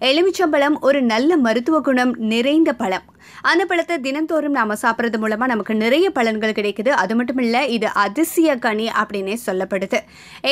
எலுமிச்சம்பழம் ஒரு நல்ல மருத்துவ குணம் நிறைந்த பழம். அந்த பழத்தை தினந்தோறும் நாம சாப்பிட்றது மூலமா நமக்கு நிறைய பலன்கள் கிடைக்குது. அது மட்டும் இல்ல இது அதிசய கனி அப்படின்னே சொல்லப்படுது.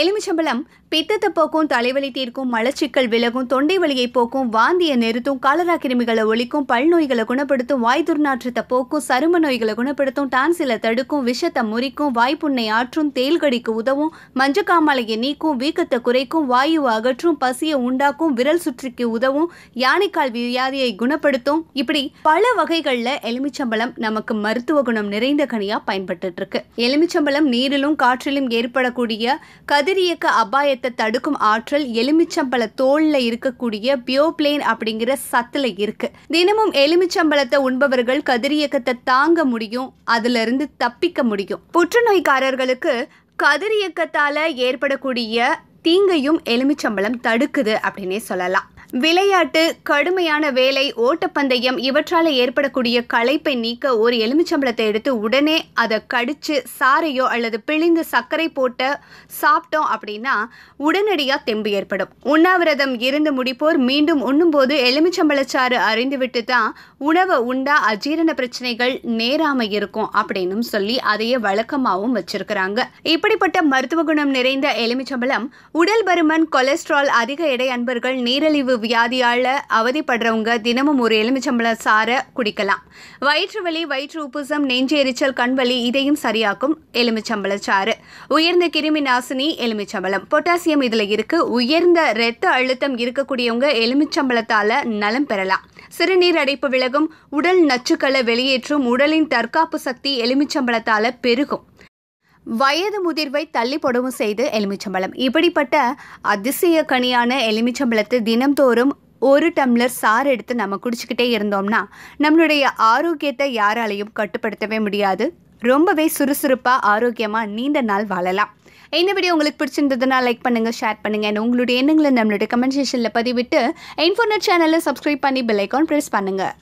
எலுமிச்சம்பழம் பித்தத்தை போக்கும் தலைவலி தீர்க்கும் மலச்சிக்கல் விலகும் தொண்டை வலியை போக்கும் வாந்தியை நிறுத்தும் காலரா கிருமிகளை ஒழிக்கும் பல் நோய்களை குணப்படுத்தும் வாய் துர்நாற்றத்தை போக்கும் சரும நோய்களை குணப்படுத்தும் டான்சிலை தடுக்கும் விஷத்தை முறிக்கும் வாய்ப்புண்ணை ஆற்றும் தேல்கடிக்கு உதவும் மஞ்சக்காமலையை நீக்கும் வீக்கத்தை குறைக்கும் வாயுவை அகற்றும் பசியை உண்டாக்கும் விரல் சுற்றிக்கு உதவும் யானைக்கால் வியாதியை குணப்படுத்தும். இப்படி பல வகைகளில் எலுமிச்சம்பழம் நமக்கு மருத்துவ குணம் நிறைந்த கனியாக பயன்பட்டு இருக்கு எலுமிச்சம்பழம் நீரிலும் காற்றிலும் ஏற்படக்கூடிய கதிரியக்க அபாயத்தை தடுக்கும் ஆற்றல் எலுமிச்சம்பழ தோலில் இருக்கக்கூடிய பியோப்ளேன் அப்படிங்கிற சத்துல இருக்கு. தினமும் எலுமிச்சம்பழத்தை உண்பவர்கள் கதிரியக்கத்தை தாங்க முடியும் அதிலிருந்து தப்பிக்க முடியும். புற்றுநோய்க்காரர்களுக்கு கதிரியக்கத்தால் ஏற்படக்கூடிய தீங்கையும் எலுமிச்சம்பழம் தடுக்குது அப்படின்னே சொல்லலாம். விளையாட்டு கடுமையான வேலை ஓட்டப்பந்தயம் இவற்றால் ஏற்படக்கூடிய களைப்பை நீக்க ஒரு எலுமிச்சம்பழத்தை எடுத்து உடனே அதை கடிச்சு சாரையோ அல்லது பிழிந்து சர்க்கரை போட்டு சாப்பிட்டோம் அப்படின்னா உடனடியாக தெம்பு ஏற்படும். உண்ணாவிரதம் இருந்து முடிப்போர் மீண்டும் உண்ணும்போது எலுமிச்சம்பழச்சாறு அறிந்துவிட்டு தான் உணவை உண்டா அஜீரண பிரச்சனைகள் நேராம இருக்கும் அப்படின்னும் சொல்லி அதையே வழக்கமாகவும் வச்சிருக்கிறாங்க. இப்படிப்பட்ட மருத்துவ குணம் நிறைந்த எலுமிச்சம்பழம் உடல் பருமன் கொலஸ்ட்ரால் அதிக எடை அன்பர்கள் நீரிழிவு வியாதியால் அவதிப்படுறவங்க தினமும் ஒரு எலுமிச்சம்பழ சாறை குடிக்கலாம். வயிற்று வலி வயிற்று உப்புசம் நெஞ்சு எரிச்சல் கண்வலி இதையும் சரியாக்கும் எலுமிச்சம்பள சாறு. உயர்ந்த கிருமி நாசினி எலுமிச்சம்பழம். பொட்டாசியம் இதில் இருக்கு. உயர்ந்த இரத்த அழுத்தம் இருக்கக்கூடியவங்க எலுமிச்சம்பளத்தால் நலம் பெறலாம். சிறுநீர் அடைப்பு விலகும். உடல் நச்சுக்களை வெளியேற்றும். உடலின் தற்காப்பு சக்தி எலுமிச்சம்பளத்தால் பெருகும். வயது முதிர்வை தள்ளிப்படவும் செய்து எலுமிச்சம்பழம். இப்படிப்பட்ட அதிசய கனியான எலுமிச்சம்பழத்தை தினம்தோறும் ஒரு டம்ளர் சாறு எடுத்து நம்ம குடிச்சுக்கிட்டே இருந்தோம்னா நம்மளுடைய ஆரோக்கியத்தை யாராலையும் கட்டுப்படுத்தவே முடியாது. ரொம்பவே சுறுசுறுப்பாக ஆரோக்கியமாக நீண்ட நாள் வாழலாம். இந்த வீடியோ உங்களுக்கு பிடிச்சிருந்ததுன்னா லைக் பண்ணுங்கள் ஷேர் பண்ணுங்கள் அண்ட் உங்களுடைய எண்ணங்களை நம்மளுடைய கமெண்ட் செஷனில் பதிவிட்டு இன்ஃபோர்நெட் சேனலை சப்ஸ்கிரைப் பண்ணி பெல் ஐக்கான் ப்ரெஸ் பண்ணுங்கள்